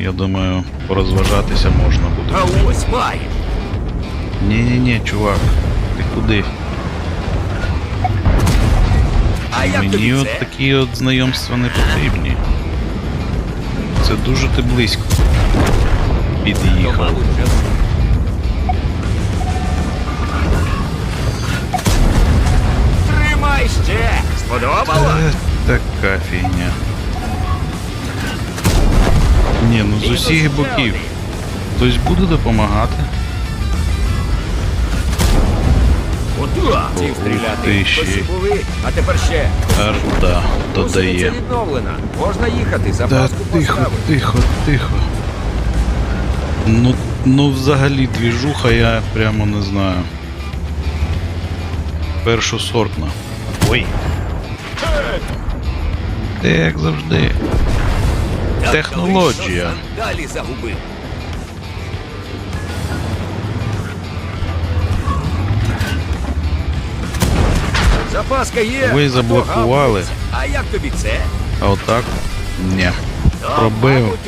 Я думаю, порозважатися можна буде. А ось має. Ні-ні-ні, чувак, ти куди? А Мені от це? такі от знайомства не потрібні. Це дуже ти близько. Під'їхав. Тримай ще! Сподобало? Та, така фігня. Ні, ну з усіх боків. Хтось буде допомагати. Ці стріляти. ти ще. А тепер ще. Арда Гусениця додає. відновлена. Можна їхати, запаску тихо, тихо, тихо. Ну, ну взагалі двіжуха я прямо не знаю. Першосортна. Ой. Ти як завжди. Технологія. Далі загубив. Запаска є. Ви заблокували. А як тобі це? А отак? Ні. Пробив.